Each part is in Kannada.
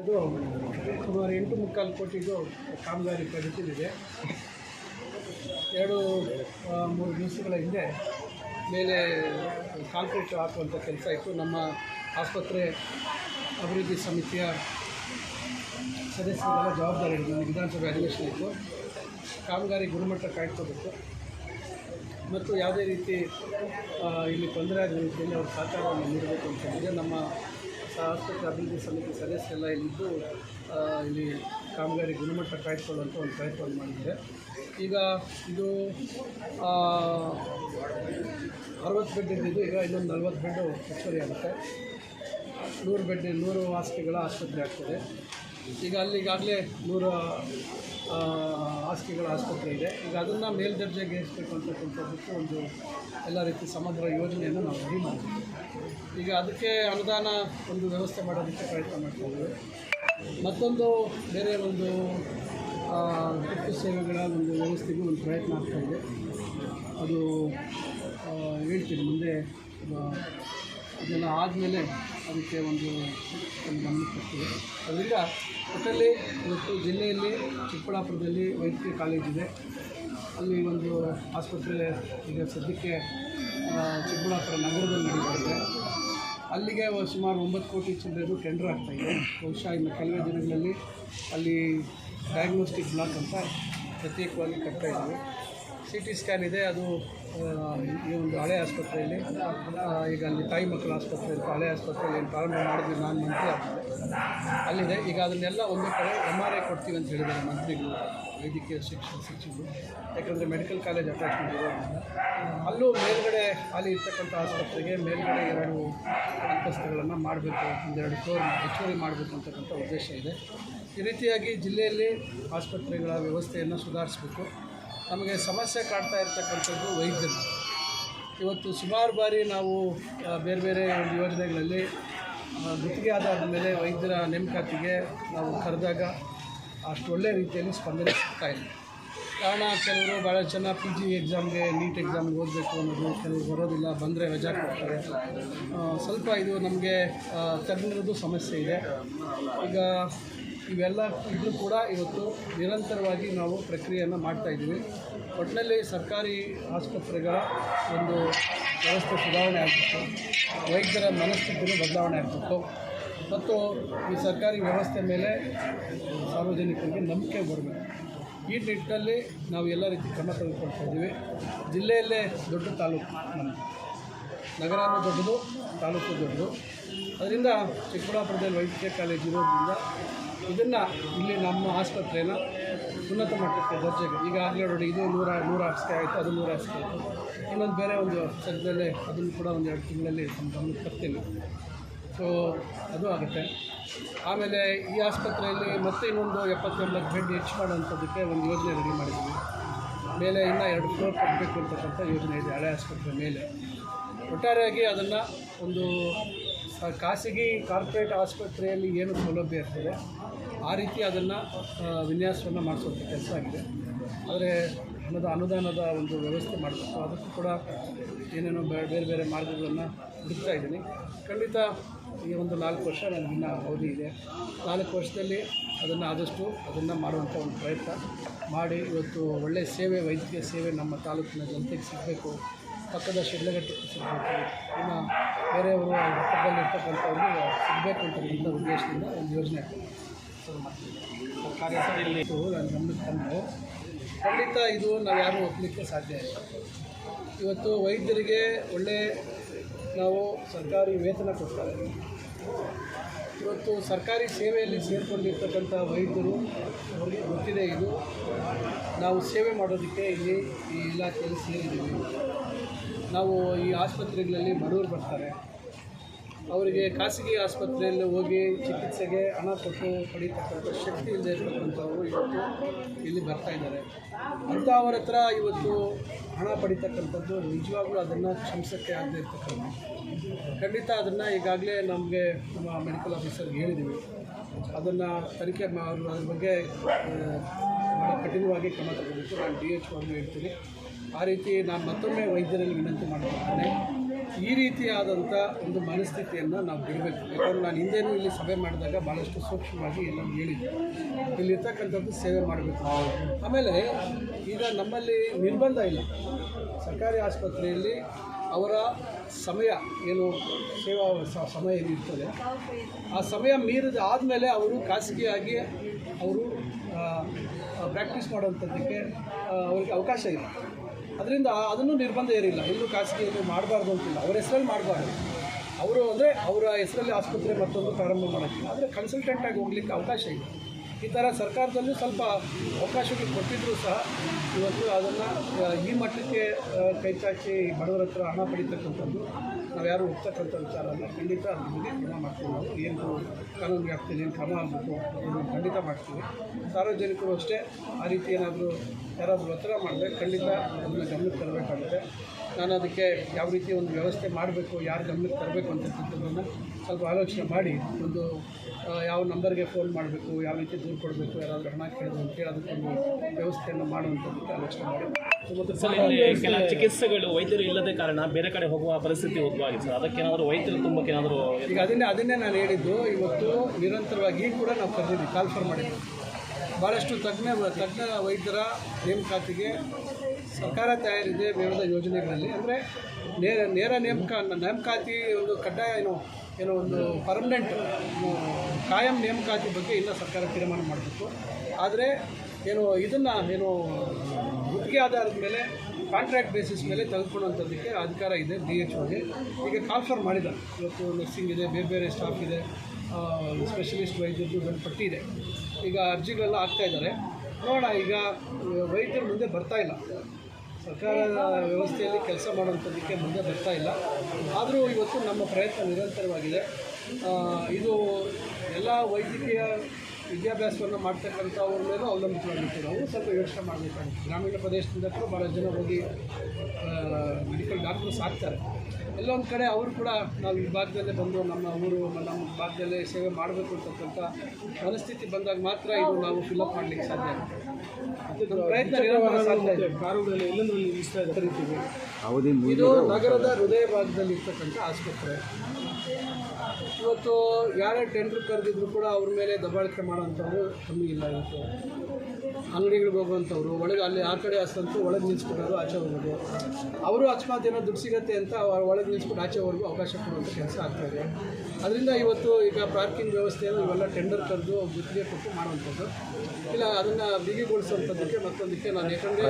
ಇದು ಸುಮಾರು ಎಂಟು ಮುಕ್ಕಾಲು ಕೋಟಿದು ಕಾಮಗಾರಿ ಪ್ರಗತಿಲಿದೆ ಎರಡು ಮೂರು ದಿವಸಗಳ ಹಿಂದೆ ಮೇಲೆ ಕಾಂಕ್ರೀಟ್ ಹಾಕುವಂಥ ಕೆಲಸ ಇತ್ತು. ನಮ್ಮ ಆಸ್ಪತ್ರೆ ಅಭಿವೃದ್ಧಿ ಸಮಿತಿಯ ಸದಸ್ಯರೆಲ್ಲ ಜವಾಬ್ದಾರಿ ನಮ್ಮ ವಿಧಾನಸಭೆ ಅಧಿವೇಶನ ಇತ್ತು. ಕಾಮಗಾರಿ ಗುಣಮಟ್ಟ ಕಾಯ್ಕೋಬೇಕು ಮತ್ತು ಯಾವುದೇ ರೀತಿ ಇಲ್ಲಿ ತೊಂದರೆ ಆಗದ ರೀತಿಯಲ್ಲಿ ಅವ್ರ ಸಹಕಾರವನ್ನು ನೀಡಬೇಕು ಅಂತ ಹೇಳಿದ್ರೆ ನಮ್ಮ ಆಸ್ಪತ್ರೆ ಅಭಿವೃದ್ಧಿ ಸಮಿತಿ ಸದಸ್ಯರೆಲ್ಲ ಇಲ್ಲಿದ್ದು ಇಲ್ಲಿ ಕಾಮಗಾರಿ ಗುಣಮಟ್ಟ ಕಾಯ್ದುಕೊಳ್ಳುವಂಥ ಒಂದು ಪ್ರಯತ್ನವನ್ನು ಮಾಡಿದ್ದಾರೆ. ಈಗ ಇದು ಅರವತ್ತು ಬೆಡ್ ಇದ್ದಿದ್ದು ಈಗ ಇನ್ನೊಂದು ನಲ್ವತ್ತು ಬೆಡ್ಡು ಹೆಚ್ಚುವರಿ ಆಗುತ್ತೆ. ನೂರು ಬೆಡ್, ನೂರು ಹಾಸಿಗೆಗಳ ಆಸ್ಪತ್ರೆ ಆಗ್ತದೆ. ಈಗ ಅಲ್ಲಿಗಾಗಲೇ ನೂರು ಹಾಸಿಗೆಗಳ ಆಸ್ಪತ್ರೆ ಇದೆ. ಈಗ ಅದನ್ನು ಮೇಲ್ದರ್ಜೆಗೆ ಏರಿಸಬೇಕು ಅಂತಕ್ಕಂಥದ್ದಕ್ಕೆ ಒಂದು ಎಲ್ಲ ರೀತಿ ಸಮಗ್ರ ಯೋಜನೆಯನ್ನು ನಾವು ರೆಡಿ ಮಾಡ್ತೀವಿ ಈಗ ಅದಕ್ಕೆ ಅನುದಾನ ಒಂದು ವ್ಯವಸ್ಥೆ ಮಾಡೋದಕ್ಕೆ ಪ್ರಯತ್ನ ಮಾಡ್ತಾಯಿದ್ದೇವೆ ಮತ್ತೊಂದು, ಬೇರೆ ಒಂದು ತುರ್ತು ಸೇವೆಗಳ ಒಂದು ವ್ಯವಸ್ಥೆಗೂ ಒಂದು ಪ್ರಯತ್ನ ಆಗ್ತಾಯಿದೆ ಅದು ಹೇಳ್ತೀನಿ. ಮುಂದೆ ಆ, ಇದೆಲ್ಲ ಆದಮೇಲೆ ಅದಕ್ಕೆ ಒಂದು ಗಮನಕ್ಕೆ ತರ್ತೀವಿ ಅದರಿಂದ ಒಟ್ಟಲ್ಲಿ ಇವತ್ತು ಜಿಲ್ಲೆಯಲ್ಲಿ ಚಿಕ್ಕಬಳ್ಳಾಪುರದಲ್ಲಿ ವೈದ್ಯಕೀಯ ಕಾಲೇಜಿದೆ ಅಲ್ಲಿ ಒಂದು ಆಸ್ಪತ್ರೆ ಈಗ ಸದ್ಯಕ್ಕೆ ಚಿಕ್ಕಬಳ್ಳಾಪುರ ನಗರದಲ್ಲಿ ನಡೀತಾ ಅಲ್ಲಿಗೆ ಸುಮಾರು ಒಂಬತ್ತು ಕೋಟಿ ಚಿಲ್ಲರೆದು ಟೆಂಡರ್ ಆಗ್ತಾಯಿದೆ ಬಹುಶಃ ಇನ್ನು ಕೆಲವೇ ದಿನಗಳಲ್ಲಿ ಅಲ್ಲಿ ಡಯಾಗ್ನೋಸ್ಟಿಕ್ ಬ್ಲಾಕ್ ಅಂತ ಪ್ರತ್ಯೇಕವಾಗಿ ಕಟ್ತಾ ಇದ್ದೀವಿ. ಸಿ ಟಿ ಸ್ಕ್ಯಾನ್ ಇದೆ ಅದು ಈ ಒಂದು ಹಳೆ ಆಸ್ಪತ್ರೆಯಲ್ಲಿ ಈಗ ಅಲ್ಲಿ ತಾಯಿ ಮಕ್ಕಳ ಆಸ್ಪತ್ರೆ ಅಂತ ಹಳೆ ಆಸ್ಪತ್ರೆಯಲ್ಲಿ ಏನು ಪ್ರಾರಂಭ ಮಾಡಿದ್ವಿ ನಾನು ಮಂತ್ರಿ ಅಲ್ಲಿದೆ. ಈಗ ಅದನ್ನೆಲ್ಲ ಒಂದು ಕಡೆ ಎಂ ಆರ್ ಐ ಕೊಡ್ತೀವಿ ಅಂತ ಹೇಳಿದ್ದಾರೆ ಮಂತ್ರಿಗಳು, ವೈದ್ಯಕೀಯ ಶಿಕ್ಷಣ ಸಚಿವರು. ಯಾಕಂದರೆ ಮೆಡಿಕಲ್ ಕಾಲೇಜ್ ಅಟ್ಯಾಚ್ಮೆಂಟ್ ಇರೋದ್ರಿಂದ ಅಲ್ಲೂ ಮೇಲ್ಗಡೆ ಅಲ್ಲಿ ಇರ್ತಕ್ಕಂಥ ಆಸ್ಪತ್ರೆಗೆ ಮೇಲ್ಗಡೆ ಎರಡು ಅಂತಸ್ತುಗಳನ್ನು ಮಾಡಬೇಕು, ಒಂದೆರಡು ಫ್ಲೋರ್ ಹೆಚ್ಚುವರಿ ಮಾಡಬೇಕು ಅಂತಕ್ಕಂಥ ಉದ್ದೇಶ ಇದೆ. ಈ ರೀತಿಯಾಗಿ ಜಿಲ್ಲೆಯಲ್ಲಿ ಆಸ್ಪತ್ರೆಗಳ ವ್ಯವಸ್ಥೆಯನ್ನು ಸುಧಾರಿಸಬೇಕು. ನಮಗೆ ಸಮಸ್ಯೆ ಕಾಡ್ತಾ ಇರ್ತಕ್ಕಂಥದ್ದು ವೈದ್ಯರು. ಇವತ್ತು ಸುಮಾರು ಬಾರಿ ನಾವು ಬೇರೆ ಬೇರೆ ಯೋಜನೆಗಳಲ್ಲಿ ಗುತ್ತಿಗೆ ಆಧಾರದ ಮೇಲೆ ವೈದ್ಯರ ನೇಮಕಾತಿಗೆ ನಾವು ಕರೆದಾಗ ಅಷ್ಟು ಒಳ್ಳೆಯ ರೀತಿಯಲ್ಲಿ ಸ್ಪಂದನೆ ಸಿಗ್ತಾ ಇಲ್ಲ. ಕಾರಣ ಕೆಲವರು ಭಾಳ ಜನ ಪಿ ಜಿ ಎಕ್ಸಾಮ್ಗೆ ನೀಟ್ ಎಕ್ಸಾಮ್ಗೆ ಓದಬೇಕು ಅನ್ನೋದು ಕೆಲವರು ಬರೋದಿಲ್ಲ, ಬಂದರೆ ರಜಾ ಕೊಡ್ತಾರೆ. ಸ್ವಲ್ಪ ಇದು ನಮಗೆ ತಜ್ಞರದ್ದು ಸಮಸ್ಯೆ ಇದೆ. ಈಗ ಇವೆಲ್ಲ ಇದ್ರೂ ಕೂಡ ಇವತ್ತು ನಿರಂತರವಾಗಿ ನಾವು ಪ್ರಕ್ರಿಯೆಯನ್ನು ಮಾಡ್ತಾ ಇದ್ದೀವಿ. ಒಟ್ಟಿನಲ್ಲಿ ಸರ್ಕಾರಿ ಆಸ್ಪತ್ರೆಗಳ ಒಂದು ವ್ಯವಸ್ಥೆ ಸುಧಾರಣೆ ಆಗಬೇಕು ವೈದ್ಯರ ಮನಸ್ಥಿತಿನೂ ಬದಲಾವಣೆ ಆಗಬೇಕು ಮತ್ತು ಈ ಸರ್ಕಾರಿ ವ್ಯವಸ್ಥೆ ಮೇಲೆ ಸಾರ್ವಜನಿಕರಿಗೆ ನಂಬಿಕೆ ಬರಬೇಕು. ಈ ನಿಟ್ಟಿನಲ್ಲಿ ನಾವು ಎಲ್ಲ ರೀತಿ ಕ್ರಮ ತೆಗೆದುಕೊಳ್ತಾ ಇದ್ದೀವಿ. ಜಿಲ್ಲೆಯಲ್ಲೇ ದೊಡ್ಡ ತಾಲೂಕು ನಮ್ಮದು ನಗರನೂ ದೊಡ್ಡದು, ತಾಲೂಕು ದೊಡ್ಡದು. ಅದರಿಂದ ಚಿಕ್ಕಬಳ್ಳಾಪುರದಲ್ಲಿ ವೈದ್ಯಕೀಯ ಕಾಲೇಜ್ ಇರೋದ್ರಿಂದ ಇದನ್ನು ಇಲ್ಲಿ ನಮ್ಮ ಆಸ್ಪತ್ರೆನ ಉನ್ನತ ಮಟ್ಟಕ್ಕೆ ದರ್ಜೆಗೆ ಈಗಾಗಲೇ ನೋಡಿ, ಇದು ನೂರ ನೂರ ಹಾಸಿಗೆ ಆಯಿತು, ಅದು ನೂರ ಹಾಸಿಗೆ ಆಯಿತು. ಇನ್ನೊಂದು ಬೇರೆ ಒಂದು ಸದ್ಯದಲ್ಲೇ ಅದನ್ನು ಕೂಡ ಒಂದು ಎರಡು ತಿಂಗಳಲ್ಲಿ ನಮ್ಮ ತರ್ತೀನಿ. ಸೊ ಅದು ಆಗುತ್ತೆ. ಆಮೇಲೆ ಈ ಆಸ್ಪತ್ರೆಯಲ್ಲಿ ಮತ್ತೆ ಇನ್ನೊಂದು ಎಪ್ಪತ್ತೆಂಬತ್ತು ಬೆಡ್ ಹೆಚ್ಚು ಮಾಡೋಂಥದ್ದಕ್ಕೆ ಒಂದು ಯೋಜನೆ ರೆಡಿ ಮಾಡಿದ್ದೀವಿ. ಮೇಲೆ ಇನ್ನೂ ಎರಡು ಫ್ಲೋರ್ ಕಟ್ಟಬೇಕು ಅಂತಕ್ಕಂಥ ಯೋಜನೆ ಇದೆ ಹಳೆ ಆಸ್ಪತ್ರೆ ಮೇಲೆ. ಒಟ್ಟಾರೆಯಾಗಿ ಅದನ್ನು ಒಂದು ಖಾಸಗಿ ಕಾರ್ಪೊರೇಟ್ ಆಸ್ಪತ್ರೆಯಲ್ಲಿ ಏನು ಸೌಲಭ್ಯ ಇರ್ತದೆ, ಆ ರೀತಿ ಅದನ್ನು ವಿನ್ಯಾಸವನ್ನು ಮಾಡಿಸುವಂಥ ಕೆಲಸ ಆಗಿದೆ. ಆದರೆ ಹಣದ ಅನುದಾನದ ಒಂದು ವ್ಯವಸ್ಥೆ ಮಾಡಬೇಕು. ಅದಕ್ಕೂ ಕೂಡ ಏನೇನೋ ಬೇರೆ ಬೇರೆ ಮಾರ್ಗಗಳನ್ನು ಹುಡುಕ್ತಾ ಇದ್ದೀನಿ. ಖಂಡಿತ ಈ ಒಂದು ನಾಲ್ಕು ವರ್ಷ ನನಗಿನ್ನ ಅವಧಿ ಇದೆ. ನಾಲ್ಕು ವರ್ಷದಲ್ಲಿ ಅದನ್ನು ಆದಷ್ಟು ಅದನ್ನು ಮಾಡುವಂಥ ಒಂದು ಪ್ರಯತ್ನ ಮಾಡಿ ಇವತ್ತು ಒಳ್ಳೆಯ ಸೇವೆ, ವೈದ್ಯಕೀಯ ಸೇವೆ ನಮ್ಮ ತಾಲೂಕಿನ ಜನತೆಗೆ ಸಿಗಬೇಕು. ಪಕ್ಕದ ಶಿಡ್ಲಘಟ್ಟಕ್ಕೆ ಸಿಗಬೇಕು ಇನ್ನು ಬೇರೆಯವರು ಇರ್ತಕ್ಕಂಥವ್ರಿಗೆ ಸಿಗಬೇಕು ಅಂತಕ್ಕಂಥ ಉದ್ದೇಶದಿಂದ ಒಂದು ಯೋಜನೆ ಶುರು ಮಾಡ್ತೀವಿ. ನಾನು ಗಮನಕ್ಕೆ ಖಂಡಿತ ಇದು ನಾವು ಯಾರೂ ಒಪ್ಪಲಿಕ್ಕೆ ಸಾಧ್ಯ ಇಲ್ಲ. ಇವತ್ತು ವೈದ್ಯರಿಗೆ ಒಳ್ಳೆ ನಾವು ಸರ್ಕಾರಿ ವೇತನ ಕೊಡ್ತಾರೆ. ಇವತ್ತು ಸರ್ಕಾರಿ ಸೇವೆಯಲ್ಲಿ ಸೇರಿಕೊಂಡಿರ್ತಕ್ಕಂಥ ವೈದ್ಯರು ಅವರಿಗೆ ಗೊತ್ತಿದೆ ಇದು. ನಾವು ಸೇವೆ ಮಾಡೋದಕ್ಕೆ ಇಲ್ಲಿ ಈ ಇಲಾಖೆಯಲ್ಲಿ ಸೇರಿದ್ದೀವಿ. ನಾವು ಈ ಆಸ್ಪತ್ರೆಗಳಲ್ಲಿ ಬಡವರು ಬರ್ತಾರೆ. ಅವರಿಗೆ ಖಾಸಗಿ ಆಸ್ಪತ್ರೆಯಲ್ಲಿ ಹೋಗಿ ಚಿಕಿತ್ಸೆಗೆ ಹಣ ಕೊಟ್ಟು ಪಡೀತಕ್ಕಂಥ ಶಕ್ತಿ ಇಲ್ಲದೆ ಇರ್ತಕ್ಕಂಥವರು ಇವತ್ತು ಇಲ್ಲಿ ಬರ್ತಾ ಇದ್ದಾರೆ. ಅಂಥವ್ರ ಹತ್ರ ಇವತ್ತು ಹಣ ಪಡಿತಕ್ಕಂಥದ್ದು ನಿಜವಾಗ್ಲೂ ಅದನ್ನು ಕ್ಷಮಿಸೋಕ್ಕೆ ಆಗದೆ ಇರ್ತಕ್ಕಂಥ. ಖಂಡಿತ ಅದನ್ನು ಈಗಾಗಲೇ ನಮಗೆ ನಮ್ಮ ಮೆಡಿಕಲ್ ಆಫೀಸರ್ಗೆ ಹೇಳಿದ್ದೀವಿ. ಅದನ್ನು ತನಿಖೆ ಅವರು ಅದ್ರ ಬಗ್ಗೆ ಭಾಳ ಕಠಿಣವಾಗಿ ಕ್ರಮ ತಗೋಬೇಕು ನಾನು ಡಿ ಎಚ್ ಅವ್ರಿಗೆ ಹೇಳ್ತೀನಿ. ಆ ರೀತಿ ನಾನು ಮತ್ತೊಮ್ಮೆ ವೈದ್ಯರಲ್ಲಿ ವಿನಂತಿ ಮಾಡ್ಕೊಳ್ತೇನೆ. ಈ ರೀತಿಯಾದಂಥ ಒಂದು ಮನಸ್ಥಿತಿಯನ್ನು ನಾವು ಬಿಡಬೇಕು. ಯಾಕಂದರೆ ನಾನು ಹಿಂದೇನು ಇಲ್ಲಿ ಸಭೆ ಮಾಡಿದಾಗ ಭಾಳಷ್ಟು ಸೂಕ್ಷ್ಮವಾಗಿ ಎಲ್ಲ ಹೇಳಿದ್ದೆ ಇಲ್ಲಿರ್ತಕ್ಕಂಥದ್ದು ಸೇವೆ ಮಾಡಬೇಕು. ಆಮೇಲೆ ಈಗ ನಮ್ಮಲ್ಲಿ ನಿರ್ಬಂಧ ಇಲ್ಲ. ಸರ್ಕಾರಿ ಆಸ್ಪತ್ರೆಯಲ್ಲಿ ಅವರ ಸಮಯ ಏನು ಸೇವಾ ಸಮಯ ಏನಿರ್ತದೆ, ಆ ಸಮಯ ಮೀರಿದ ಆದಮೇಲೆ ಅವರು ಖಾಸಗಿಯಾಗಿ ಅವರು ಪ್ರಾಕ್ಟೀಸ್ ಮಾಡುವಂಥದ್ದಕ್ಕೆ ಅವ್ರಿಗೆ ಅವಕಾಶ ಇಲ್ಲ. ಅದರಿಂದ ಅದನ್ನು ನಿರ್ಬಂಧ ಏರಿಲ್ಲ ಎಲ್ಲೂ ಖಾಸಗಿಯಲ್ಲಿ ಮಾಡಬಾರ್ದು ಅಂತಿಲ್ಲ. ಅವ್ರ ಹೆಸರಲ್ಲಿ ಮಾಡಬಾರ್ದು. ಅವರು ಅಂದರೆ ಅವರ ಹೆಸರಲ್ಲಿ ಆಸ್ಪತ್ರೆ ಮತ್ತೊಂದು ಪ್ರಾರಂಭ ಮಾಡೋಕ್ಕಿಲ್ಲ ಆದರೆ ಕನ್ಸಲ್ಟೆಂಟಾಗಿ ಹೋಗ್ಲಿಕ್ಕೆ ಅವಕಾಶ ಇದೆ ಈ ಥರ ಸರ್ಕಾರದಲ್ಲೂ ಸ್ವಲ್ಪ ಅವಕಾಶಗಳು ಕೊಟ್ಟಿದ್ದರೂ ಸಹ ಇವತ್ತು ಅದನ್ನು ಈ ಮಟ್ಟಕ್ಕೆ ಕೈ ಚಾಚಿ ಬಡವರ ಹತ್ರ ಹಣ ಪಡಿತಕ್ಕಂಥದ್ದು ನಾವು ಯಾರು ಒಪ್ತಕ್ಕಂಥ ವಿಚಾರ ಅಲ್ಲ. ಖಂಡಿತ ಅದ್ರ ಬಗ್ಗೆ ಕ್ರಮ ಮಾಡ್ತೀವಿ ಏನು ಕಾನೂನು ವ್ಯಾಪ್ತಿಯಲ್ಲಿ ಏನು ಕ್ರಮ ಆಗಬೇಕು ಅದನ್ನು ಖಂಡಿತ ಮಾಡ್ತೀವಿ. ಸಾರ್ವಜನಿಕರು ಅಷ್ಟೇ ಆ ರೀತಿ ಏನಾದರೂ ಯಾರಾದರೂ ಒತ್ತಡ ಮಾಡಿದ್ರೆ ಖಂಡಿತ ಅದನ್ನು ಗಮನಕ್ಕೆ ತರಬೇಕಾಗುತ್ತೆ. ನಾನು ಅದಕ್ಕೆ ಯಾವ ರೀತಿ ಒಂದು ವ್ಯವಸ್ಥೆ ಮಾಡಬೇಕು ಯಾರು ಗಮನಕ್ಕೆ ತರಬೇಕು ಅಂತಕ್ಕಂಥದ್ದನ್ನು ಸ್ವಲ್ಪ ಆಲೋಚನೆ ಮಾಡಿ ಒಂದು ಯಾವ ನಂಬರ್ಗೆ ಫೋನ್ ಮಾಡಬೇಕು ಯಾವ ರೀತಿ ದೂರು ಕೊಡಬೇಕು ಯಾರಾದರೂ ಹಣ ಕೇಳೋದು ಅಂತೇಳಿ ಅದಕ್ಕೊಂದು ವ್ಯವಸ್ಥೆಯನ್ನು ಮಾಡುವಂಥದ್ದಕ್ಕೆ ಆಲೋಚನೆ ಮಾಡಿ. ಕೆಲ ಚಿಕಿತ್ಸೆಗಳು ವೈದ್ಯರು ಇಲ್ಲದ ಕಾರಣ ಬೇರೆ ಕಡೆ ಹೋಗುವ ಪರಿಸ್ಥಿತಿ ಉದ್ಭವಾಗಿದೆ ಸರ್. ಅದಕ್ಕೇನಾದರೂ ವೈದ್ಯರು ತುಂಬ ಏನಾದರೂ ಈಗ ಅದನ್ನೇ ಅದನ್ನೇ ನಾನು ಹೇಳಿದ್ದು ಇವತ್ತು ನಿರಂತರವಾಗಿ ಈಗ ಕೂಡ ನಾವು ಕರೆದಿದ್ದೀವಿ ಕಾಲ್ಫರ್ ಮಾಡಿದ್ದೀವಿ. ಭಾಳಷ್ಟು ತಜ್ಞ ತಜ್ಞ ವೈದ್ಯರ ನೇಮಕಾತಿಗೆ ಸರ್ಕಾರ ತಯಾರಿದೆ ವಿವಿಧ ಯೋಜನೆಗಳಲ್ಲಿ. ಅಂದರೆ ನೇರ ನೇರ ನೇಮಕ ನೇಮಕಾತಿ ಒಂದು ಕಡ್ಡಾಯ ಏನು ಏನೋ ಒಂದು ಪರ್ಮನೆಂಟ್ ಕಾಯಂ ನೇಮಕಾತಿ ಬಗ್ಗೆ ಇನ್ನೂ ಸರ್ಕಾರ ತೀರ್ಮಾನ ಮಾಡಬೇಕು ಆದರೆ ಏನು ಇದನ್ನು ಏನು ಗುತ್ತಿಗೆ ಆಧಾರದ ಮೇಲೆ ಕಾಂಟ್ರಾಕ್ಟ್ ಬೇಸಿಸ್ ಮೇಲೆ ತೆಗೆದುಕೊಳ್ಳುವಂಥದ್ದಕ್ಕೆ ಅಧಿಕಾರ ಇದೆ ಡಿ ಎಚ್ ಒಗೆ ಈಗ ಕಾನ್ಫರ್ಮ್ ಮಾಡಿದ್ದಾರೆ ಇವತ್ತು ನರ್ಸಿಂಗ್ ಇದೆ, ಬೇರೆ ಬೇರೆ ಸ್ಟಾಫ್ ಇದೆ ಸ್ಪೆಷಲಿಸ್ಟ್ ವೈದ್ಯರದ್ದು ಒಂದು ಪಟ್ಟಿ ಇದೆ. ಈಗ ಅರ್ಜಿಗಳೆಲ್ಲ ಆಗ್ತಾಯಿದ್ದಾರೆ ನೋಡೋಣ, ಈಗ ವೈದ್ಯರು ಮುಂದೆ ಬರ್ತಾ ಇಲ್ಲ. ಸರ್ಕಾರದ ವ್ಯವಸ್ಥೆಯಲ್ಲಿ ಕೆಲಸ ಮಾಡುವಂಥದ್ದಕ್ಕೆ ಮುಂದೆ ಬರ್ತಾ ಇಲ್ಲ. ಆದರೂ ಇವತ್ತು ನಮ್ಮ ಪ್ರಯತ್ನ ನಿರಂತರವಾಗಿದೆ. ಇದು ಎಲ್ಲ ವೈದ್ಯಕೀಯ ವಿದ್ಯಾಭ್ಯಾಸವನ್ನು ಮಾಡ್ತಕ್ಕಂಥವ್ರ ಮೇಲೂ ಅವಲಂಬಿತವಾಗಿತ್ತು. ನಾವು ಸ್ವಲ್ಪ ಯೋಚನೆ ಮಾಡಬೇಕಾಗುತ್ತೆ. ಗ್ರಾಮೀಣ ಪ್ರದೇಶದಿಂದ ಕೂಡ ಭಾಳ ಜನ ಹೋಗಿ ಮೆಡಿಕಲ್ ಡಾಕ್ಟರ್ಸ್ ಆಗ್ತಾರೆ ಎಲ್ಲೊಂದು ಕಡೆ ಅವರು ಕೂಡ ನಾವು ಈ ಭಾಗದಲ್ಲೇ ಬಂದು ನಮ್ಮ ಊರು ನಮ್ಮ ಭಾಗದಲ್ಲೇ ಸೇವೆ ಮಾಡಬೇಕು ಅಂತಕ್ಕಂಥ ಪರಿಸ್ಥಿತಿ ಬಂದಾಗ ಮಾತ್ರ ಇದು ನಾವು ಫಿಲಪ್ ಮಾಡಲಿಕ್ಕೆ ಸಾಧ್ಯ ಆಗುತ್ತೆ. ಸಾಧ್ಯ ಇದೆ. ಕರಿತೀವಿ ಅವಧಿ ಇದು ನಗರದ ಹೃದಯ ಭಾಗದಲ್ಲಿ ಇರ್ತಕ್ಕಂಥ ಆಸ್ಪತ್ರೆ. ಇವತ್ತು ಯಾರೇ ಟೆಂಡರ್ ಕರೆದಿದ್ರು ಕೂಡ ಅವ್ರ ಮೇಲೆ ದಬ್ಬಾಳಿಕೆ ಮಾಡೋಂಥದ್ದು ಕಮ್ಮಿ ಇಲ್ಲ ಇವತ್ತು. ಅಂಗಡಿಗಳಿಗೆ ಹೋಗುವಂಥವ್ರು ಒಳಗೆ ಅಲ್ಲಿ ಆ ಕಡೆ ಹಸ್ತಂತೂ ಒಳಗೆ ನಿಲ್ಸ್ಬಿಡೋದು ಆಚೆ ಹೋಗೋದು. ಅವರು ಅಕಸ್ಮಾತ್ ಏನೋ ದುಡ್ಡು ಸಿಗುತ್ತೆ ಅಂತ ಅವ್ರ ಒಳಗೆ ನಿಲ್ಸ್ಬಿಟ್ಟು ಆಚೆವರೆಗೂ ಅವಕಾಶ ಕೊಡುವಂಥ ಕೆಲಸ ಆಗ್ತಾಯಿದೆ ಅದರಿಂದ ಇವತ್ತು ಈಗ ಪಾರ್ಕಿಂಗ್ ವ್ಯವಸ್ಥೆಯನ್ನು ಇವೆಲ್ಲ ಟೆಂಡರ್ ಕರೆದು ಗುತ್ತಿಗೆ ಕೊಟ್ಟು ಮಾಡುವಂಥದ್ದು. ಇಲ್ಲ ಅದನ್ನು ಬಿಗಿಗೊಳಿಸುವಂಥದ್ದಕ್ಕೆ ಮತ್ತೊಂದಕ್ಕೆ ನಾನು ಯಾಕಂದರೆ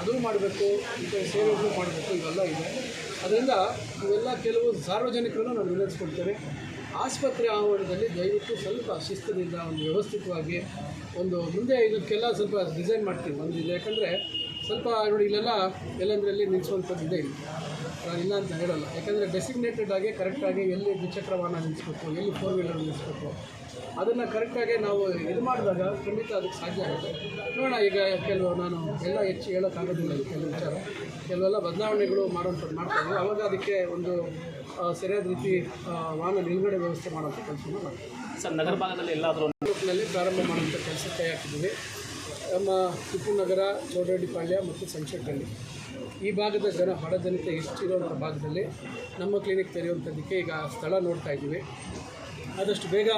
ಅದು ಮಾಡಬೇಕು ಈ ಕಡೆ ಸೇವೆಗಳು ಮಾಡಬೇಕು ಇವೆಲ್ಲ ಇದೆ. ಅದರಿಂದ ಇವೆಲ್ಲ ಕೆಲವು ಸಾರ್ವಜನಿಕರನ್ನು ನಾವು ವಿನಂತಿಸ್ಕೊಳ್ತೇವೆ ಆಸ್ಪತ್ರೆ ಆವರಣದಲ್ಲಿ ದಯವಿಟ್ಟು ಸ್ವಲ್ಪ ಶಿಸ್ತಿನಿಂದ ಒಂದು ವ್ಯವಸ್ಥಿತವಾಗಿ ಒಂದು ಮುಂದೆ ಇದಕ್ಕೆಲ್ಲ ಸ್ವಲ್ಪ ಡಿಸೈನ್ ಮಾಡ್ತೀವಿ ಒಂದು ಯಾಕಂದರೆ ಸ್ವಲ್ಪ ನೋಡಿ ಇಲ್ಲೆಲ್ಲ ಎಲ್ಲೆಂದರಲ್ಲಿ ನಿಲ್ಲಿಸುವಂಥದ್ದು ಇದೆ ನಾನು ಇಲ್ಲ ಅಂತ ಹೇಳಲ್ಲ. ಯಾಕಂದರೆ ಡೆಸಿಗ್ನೇಟೆಡ್ ಆಗಿ ಕರೆಕ್ಟಾಗಿ ಎಲ್ಲಿ ದ್ವಿಚಕ್ರ ವಾಹನ ನಿಲ್ಲಿಸ್ಬೇಕು ಎಲ್ಲಿ ಫೋರ್ ವೀಲರ್ ನಿಲ್ಲಿಸ್ಬೇಕು ಅದನ್ನು ಕರೆಕ್ಟಾಗಿ ನಾವು ಇದು ಮಾಡಿದಾಗ ಖಂಡಿತ ಅದಕ್ಕೆ ಸಾಧ್ಯ ಆಗುತ್ತೆ. ನೋಡೋಣ ಈಗ ಕೆಲವು ನಾನು ಎಲ್ಲ ಹೆಚ್ಚು ಹೇಳೋಕ್ಕಾಗೋದಿಲ್ಲ ಈ ಕೆಲವು ವಿಚಾರ. ಕೆಲವೆಲ್ಲ ಬದಲಾವಣೆಗಳು ಮಾಡುವಂಥದ್ದು ಮಾಡ್ತಾರೆ ಅವಾಗ ಅದಕ್ಕೆ ಒಂದು ಸರಿಯಾದ ರೀತಿ ವಾಹನ ನಿಲುಗಡೆ ವ್ಯವಸ್ಥೆ ಮಾಡೋಂಥ ಕೆಲಸವನ್ನು ಮಾಡ್ತೀವಿ. ಸರ್ ನಗರ ಭಾಗದಲ್ಲಿ ಎಲ್ಲಾದರೂ ತಾಲೂಕಿನಲ್ಲಿ ಪ್ರಾರಂಭ ಮಾಡುವಂಥ ಕೆಲಸ ಕೈ ಹಾಕಿದ್ದೀವಿ ನಮ್ಮ ಟಿಪ್ಪು ನಗರ ಚೌಡಡಿಪಾಳ್ಯ ಮತ್ತು ಸಂಶೆಟ್ಟಳ್ಳಿ ಈ ಭಾಗದ ಜನ ಬಡ ಜನತೆ ಹೆಚ್ಚಿರುವಂಥ ಭಾಗದಲ್ಲಿ ನಮ್ಮ ಕ್ಲಿನಿಕ್ ತೆರೆಯುವಂಥದ್ದಕ್ಕೆ ಈಗ ಸ್ಥಳ ನೋಡ್ತಾ ಇದ್ದೀವಿ. ಆದಷ್ಟು ಬೇಗ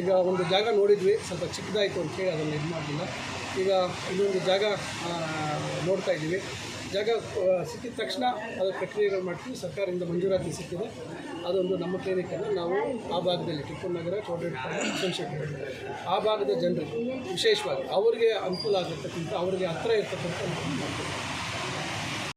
ಈಗ ಒಂದು ಜಾಗ ನೋಡಿದ್ವಿ, ಸ್ವಲ್ಪ ಚಿಕ್ಕದಾಯಿತು ಅಂತೇಳಿ ಅದನ್ನು ಇದು ಮಾಡಲಿಲ್ಲ. ಈಗ ಇನ್ನೊಂದು ಜಾಗ ನೋಡ್ತಾ ಇದ್ದೀವಿ. ಜಾಗ ಸಿಕ್ಕಿದ ತಕ್ಷಣ ಅದರ ಪ್ರಕ್ರಿಯೆಗಳು ಮಾಡ್ತೀವಿ. ಸರ್ಕಾರದಿಂದ ಮಂಜೂರಾತಿ ಸಿಕ್ಕಿದೆ. ಅದೊಂದು ನಮ್ಮ ಕ್ಲಿನಿಕನ್ನು ನಾವು ಆ ಭಾಗದಲ್ಲಿ ಟಿಪ್ಪು ನಗರ ಚೌಡೇಶ್ವರ ಸೋಮಶೇಖರ. ಆ ಭಾಗದ ಜನರಿಗೆ ವಿಶೇಷವಾಗಿ ಅವರಿಗೆ ಅನುಕೂಲ ಆಗಿರ್ತಕ್ಕಂಥ ಅವರಿಗೆ ಹತ್ತಿರ ಇರ್ತಕ್ಕಂಥ ಮಾಡ್ತೀವಿ